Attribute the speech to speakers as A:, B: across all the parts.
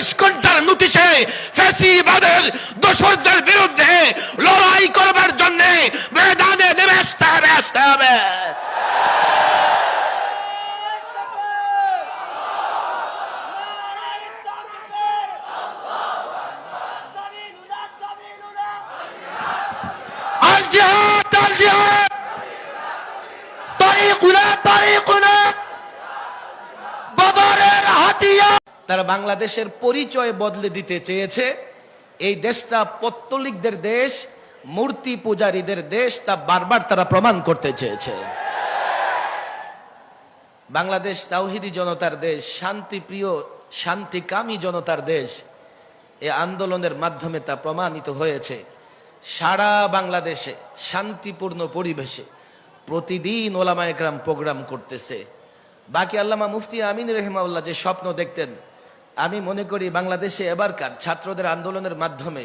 A: চব্বিশ ঘণ্টার নোটিশে ফেসিবাদের দোসরদের বিরুদ্ধে লড়াই করবার জন্য ময়দানে নেমে আসতে হবে আসতে হবে তরিকুনা তরিকুনা বদরের হাতিয়ার
B: তারা বাংলাদেশের পরিচয় বদলে দিতে চেয়েছে। এই দেশটা পত্তলিকদের দেশ, মূর্তি পূজারীদের দেশ, তা বারবার তারা প্রমাণ করতে চেয়েছে। বাংলাদেশ তাওহিদি জনতার দেশ, শান্তিপ্রিয়, শান্তিকামী জনতার দেশ, এ আন্দোলনের মাধ্যমে তা প্রমাণিত হয়েছে। সারা বাংলাদেশে শান্তিপূর্ণ পরিবেশে প্রতিদিন ওলামা একরাম প্রোগ্রাম করতেছে। বাকি আল্লামা মুফতি আমিন রহিমাউল্লাহ যে স্বপ্ন দেখতেন আমি মনে করি বাংলাদেশে এবারকার ছাত্রদের আন্দোলনের মাধ্যমে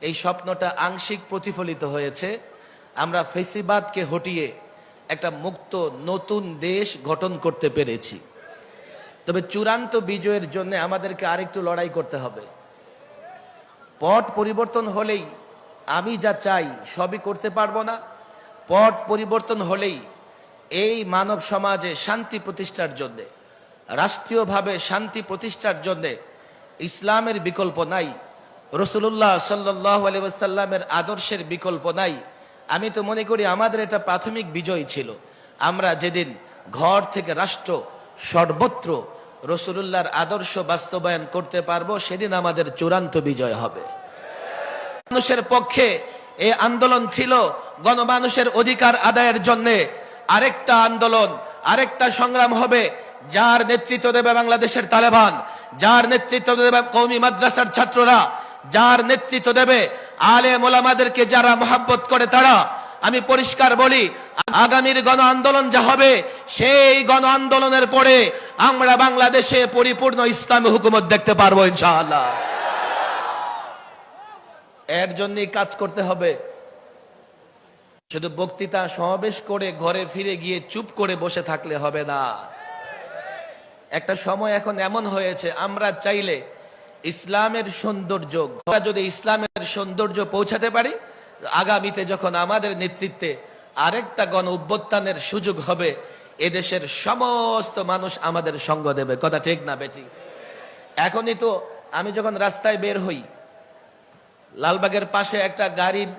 B: এই স্বপ্নটা আংশিক প্রতিফলিত হয়েছে। আমরা ফেসিবাদকে হটিয়ে একটা মুক্ত, নতুন দেশ গঠন করতে পেরেছি। তবে চূড়ান্ত বিজয়ের জন্য আমাদেরকে আরেকটু লড়াই করতে হবে। পট পরিবর্তন হলেই আমি যা চাই সবই করতে পারব না। পট পরিবর্তন হলেই এই মানব সমাজে শান্তি প্রতিষ্ঠার জন্যে রাষ্ট্রীয়ভাবে শান্তি প্রতিষ্ঠার জন্যে ইসলামের বিকল্প নাই রসুল্লাহ সাল্লাহ আলিয়াল্লামের আদর্শের বিকল্প নাই। আমি তো মনে করি আমাদের এটা প্রাথমিক বিজয় ছিল। আমরা যেদিন ঘর থেকে রাষ্ট্র, সর্বত্র রসুল্লাহর আদর্শ বাস্তবায়ন করতে পারব, সেদিন আমাদের চূড়ান্ত বিজয় হবে। মানুষের পক্ষে এই আন্দোলন ছিল গণমানুষের অধিকার আদায়ের জন্য। আরেকটা আন্দোলন, আরেকটা সংগ্রাম হবে। যার নেতৃত্ব দেবে বাংলাদেশের তালেবান, যার নেতৃত্ব দেবে কৌমি মাদ্রাসার ছাত্ররা, যার নেতৃত্ব দেবে আলে মোলামাদেরকে যারা মহাব্বত করে তারা। আমি পরিষ্কার বলি, আগামীর গণ আন্দোলন যা হবে, সেই গণ আন্দোলনের পরে আমরা বাংলাদেশে পরিপূর্ণ ইসলামী হুকুমত দেখতে পারব ইনশাআল্লাহ। এর জন্যই কাজ করতে হবে। শুধু বক্তৃতা সমাবেশ করে ঘরে ফিরে গিয়ে চুপ করে বসে থাকলে হবে না। একটা সময় এখন এমন হয়েছে, আমরা চাইলে ইসলামের সৌন্দর্য, আমরা যদি ইসলামের সৌন্দর্য পৌঁছাতে পারি, আগামীতে যখন আমাদের নেতৃত্বে আরেকটা গণ অভ্যুত্থানের সুযোগ হবে, এদেশের সমস্ত মানুষ আমাদের সঙ্গ দেবে। কথা ঠিক না, বেটি? এখনই তো আমি যখন রাস্তায় বের হই, লালবাগের পাশে একটা গাড়ির,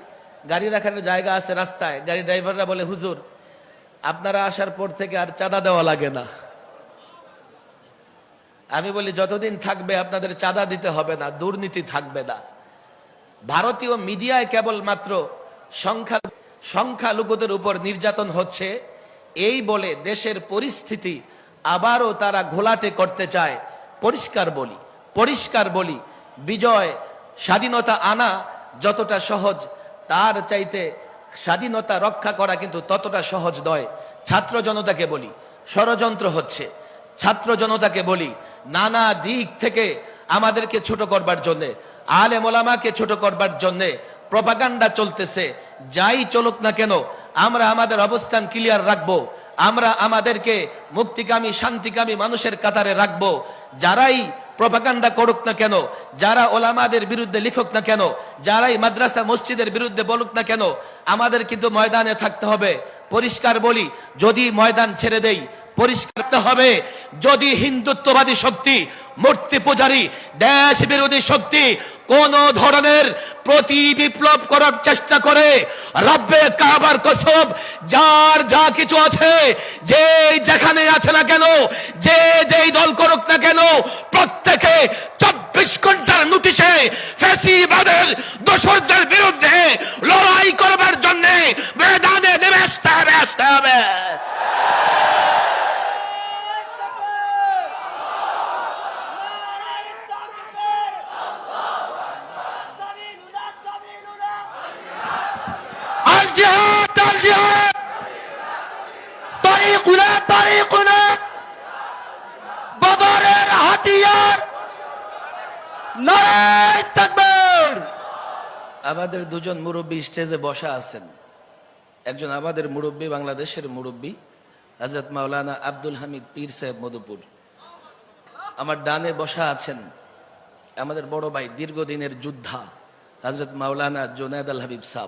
B: গাড়ি রাখার জায়গা আছে রাস্তায়। গাড়ি ড্রাইভাররা বলে, হুজুর, আপনারা আসার পর থেকে আর চাঁদা দেওয়া লাগে না। আমি বলি, যতদিন থাকবে আপনাদের চাঁদা দিতে হবে না, দুর্নীতি থাকবে না। ভারতীয় মিডিয়ায় কেবলমাত্র সংখ্যা, সংখ্যালঘুদের উপর নির্যাতন হচ্ছে। এই বলে দেশের পরিস্থিতি আবারও তারা ঘোলাটে করতে চায়। পরিষ্কার বলি পরিষ্কার বলি, বিজয়, স্বাধীনতা আনা যতটা সহজ, তার চাইতে স্বাধীনতা রক্ষা করা কিন্তু ততটা সহজ নয়। ছাত্র জনতাকে বলি, ষড়যন্ত্র হচ্ছে। ছাত্র জনতাকে বলি নানা দিক থেকে আমাদেরকে ছোট করবার জন্যে আলে মোলামাকে ছোট করবার জন্যে প্রপাগান্ডা চলতেছে। যাই চলুক না কেন, আমরা আমাদের অবস্থান ক্লিয়ার রাখব। আমরা আমাদেরকে মুক্তিকামী, শান্তিকামী মানুষের কাতারে রাখব। যারাই প্রপাগান্ডা করুক না কেন, যারা ওলামাদের বিরুদ্ধে লিখুক না কেন, যারাই মাদ্রাসা, মসজিদের বিরুদ্ধে বলুক না কেন, আমাদের কিন্তু ময়দানে থাকতে হবে। পরিষ্কার বলি, যদি ময়দান ছেড়ে দেই পরিষ্কার হবে। যদি হিন্দুত্ববাদী শক্তি, মূর্তি দেশ বিরোধী শক্তি কোন ধরনের প্রতি বিপ্লব করার চেষ্টা করে, রব্বে কাবার কসম, যার যা কিছু আছে যে যেখানে আছে না কেন, যে যেই দল করুক না কেন, প্রত্যেকে চব্বিশ ঘণ্টার নোটিশে ফেসিবাদের দোসরদের বিরুদ্ধে লড়াই করবার জন্য ময়দানে নেমে আসতে হবে আসতে হবে আল আমাদের দুজন মুরব্বী স্টেজে বসা আছেন। একজন আমাদের মুরব্বী, বাংলাদেশের মুরব্বী হজরত মাওলানা আব্দুল হামিদ পীর সাহেব মধুপুর। আমার ডানে বসা আছেন আমাদের বড় ভাই, দীর্ঘদিনের যোদ্ধা হজরত মাওলানা জোনায়দ আল হাবিব সাহ